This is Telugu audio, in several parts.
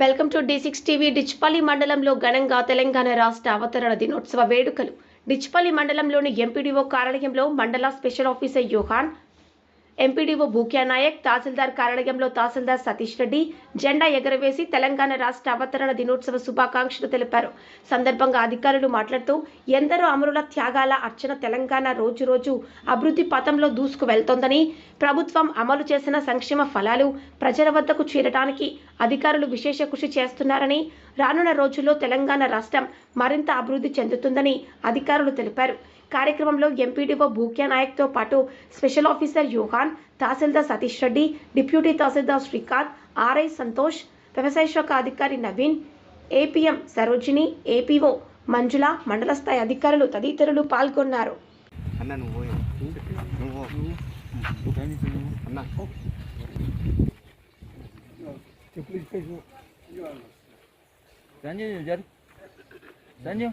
Welcome to D six TV. Dichpally మండలంలో ఘనంగా తెలంగాణ రాష్ట్ర అవతరణ దినోత్సవ వేడుకలు. డిచ్పల్లి మండలంలోని ఎంపీడీఓ కార్యాలయంలో మండల special officer Yohan MPDO Bhukya Naik tahsildar కార్యాలయంలో తహసీల్దార్ సతీష్ రెడ్డి జెండా ఎగరవేసి తెలంగాణ రాష్ట్ర అవతరణ దినోత్సవ శుభాకాంక్షలు తెలిపారు. సందర్భంగా అధికారులు మాట్లాడుతూ ఎందరో అమరుల త్యాగాల అర్చన తెలంగాణ రోజు రోజు అభివృద్ధి పథంలో దూసుకు వెళ్తోందని ప్రభుత్వం అమలు చేసిన సంక్షేమ ఫలాలు ప్రజల వద్దకు చేరడానికి అధికారులు విశేష కృషి చేస్తున్నారని రానున్న రోజుల్లో తెలంగాణ రాష్ట్రం మరింత అభివృద్ధి చెందుతుందని అధికారులు తెలిపారు. కార్యక్రమంలో ఎంపీడీఓ భూక్యా నాయక్తో పాటు special officer Yohan tahsildar Satish Reddy deputy tahsildar Srikanth RI Santosh వ్యవసాయ శాఖ అధికారి నవీన్ ఏపీఎం సరోజిని ఏపీఓ మంజుల మండల స్థాయి అధికారులు తదితరులు పాల్గొన్నారు. అన్న నువ్వు పోయి. నువ్వు? అన్న. సంజయ్ సంజయ్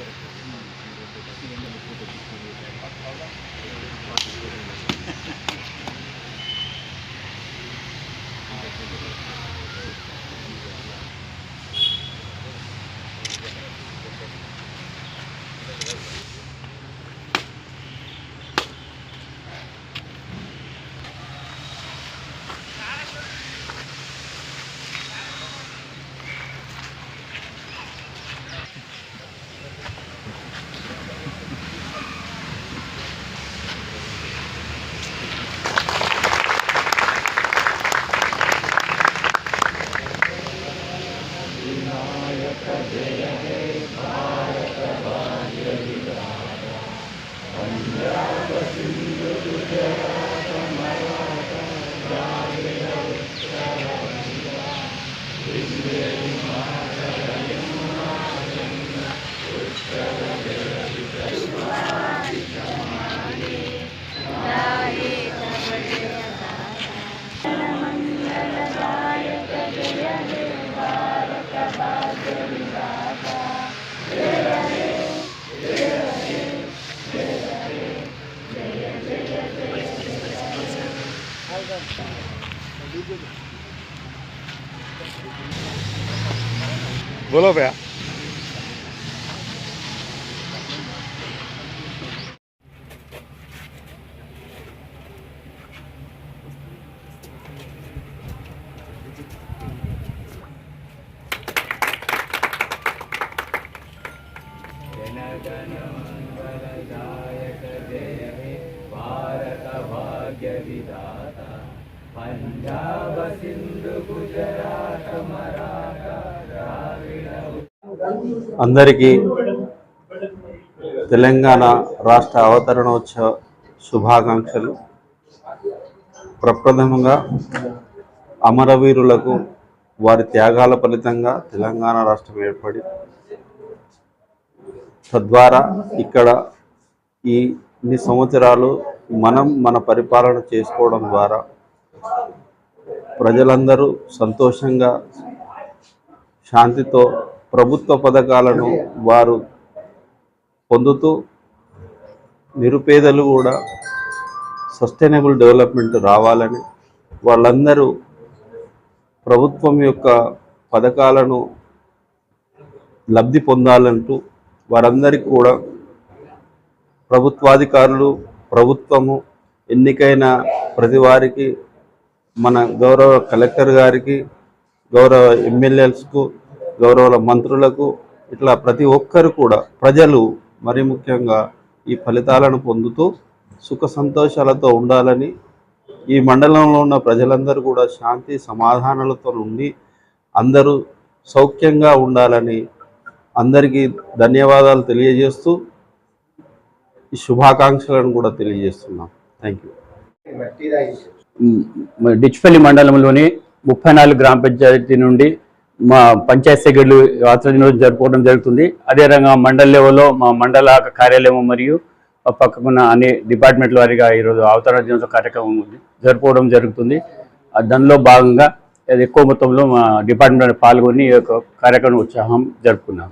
음. બોલો ભયા. సింధు అందరికీ తెలంగాణ రాష్ట్ర అవతరణోత్సవ శుభాకాంక్షలు. ప్రప్రథమంగా అమరవీరులకు వారి త్యాగాల ఫలితంగా తెలంగాణ రాష్ట్రం ఏర్పడి తద్వారా ఇక్కడ ఈ ఇన్ని సంవత్సరాలు మనం మన పరిపాలన చేసుకోవడం ద్వారా ప్రజలందరూ సంతోషంగా శాంతితో ప్రభుత్వ పథకాలను వారు పొందుతూ నిరుపేదలు కూడా సస్టైనబుల్ డెవలప్మెంట్ రావాలని వాళ్ళందరూ ప్రభుత్వం యొక్క పథకాలను లబ్ధి పొందాలంటూ వారందరికీ కూడా ప్రభుత్వాధికారులు ప్రభుత్వము ఎన్నికైన ప్రతి వారికి మన గౌరవ కలెక్టర్ గారికి గౌరవ ఎమ్మెల్యేస్కు గౌరవ మంత్రులకు ఇట్లా ప్రతి ఒక్కరు కూడా ప్రజలు మరి ముఖ్యంగా ఈ ఫలితాలను పొందుతూ సుఖ సంతోషాలతో ఉండాలని ఈ మండలంలో ఉన్న ప్రజలందరూ కూడా శాంతి సమాధానాలతో ఉండి అందరూ సౌఖ్యంగా ఉండాలని అందరికీ ధన్యవాదాలు తెలియజేస్తూ ఈ శుభాకాంక్షలను కూడా తెలియజేస్తున్నాం. థ్యాంక్ యూ డిచ్పల్లి మండలంలోని ముప్పై నాలుగు గ్రామ పంచాయతీ నుండి మా పంచాయత్ సెక్రటరీలు యాత్ర దినోత్సవం జరుపుకోవడం జరుగుతుంది. అదే రకంగా మండల లెవెల్లో మా మండల కార్యాలయం మరియు పక్కకున్న అన్ని డిపార్ట్మెంట్ల వారిగా ఈరోజు అవతరణ దినోత్సవ కార్యక్రమం ఉంది. జరుపుకోవడం జరుగుతుంది. దానిలో భాగంగా అది ఎక్కువ మొత్తంలో మా డిపార్ట్మెంట్ పాల్గొని ఈ యొక్క కార్యక్రమం ఉత్సాహం జరుపుకున్నాం.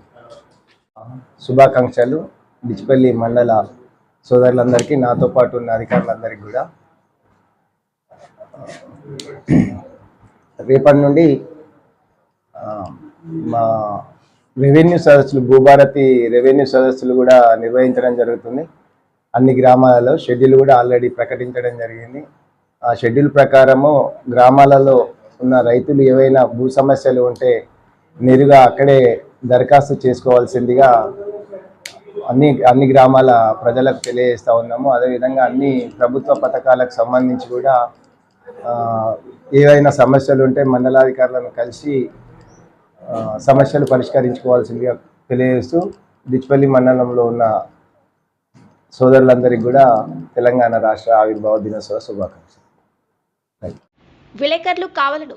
శుభాకాంక్షలు. డిచ్పల్లి మండల సోదరులందరికీ నాతో పాటు ఉన్న అధికారులందరికీ కూడా. రేపటి నుండి మా రెవెన్యూ సదస్సులు భూభారతి రెవెన్యూ సదస్సులు కూడా నిర్వహించడం జరుగుతుంది. అన్ని గ్రామాలలో షెడ్యూల్ కూడా ఆల్రెడీ ప్రకటించడం జరిగింది. ఆ షెడ్యూల్ ప్రకారము గ్రామాలలో ఉన్న రైతులు ఏవైనా భూ సమస్యలు ఉంటే నేరుగా అక్కడే దరఖాస్తు చేసుకోవాల్సిందిగా అన్ని అన్ని గ్రామాల ప్రజలకు తెలియజేస్తూ ఉన్నాము. అదేవిధంగా అన్ని ప్రభుత్వ పథకాలకు సంబంధించి కూడా ఏవైనా సమస్యలు ఉంటే మండలాధికారులను కలిసి సమస్యలు పరిష్కరించుకోవాల్సిందిగా తెలియజేస్తూ డిచ్పల్లి మండలంలో ఉన్న సోదరులందరికీ కూడా తెలంగాణ రాష్ట్ర ఆవిర్భావ దినోత్సవ శుభాకాంక్షలు. విలేకరులు కావలను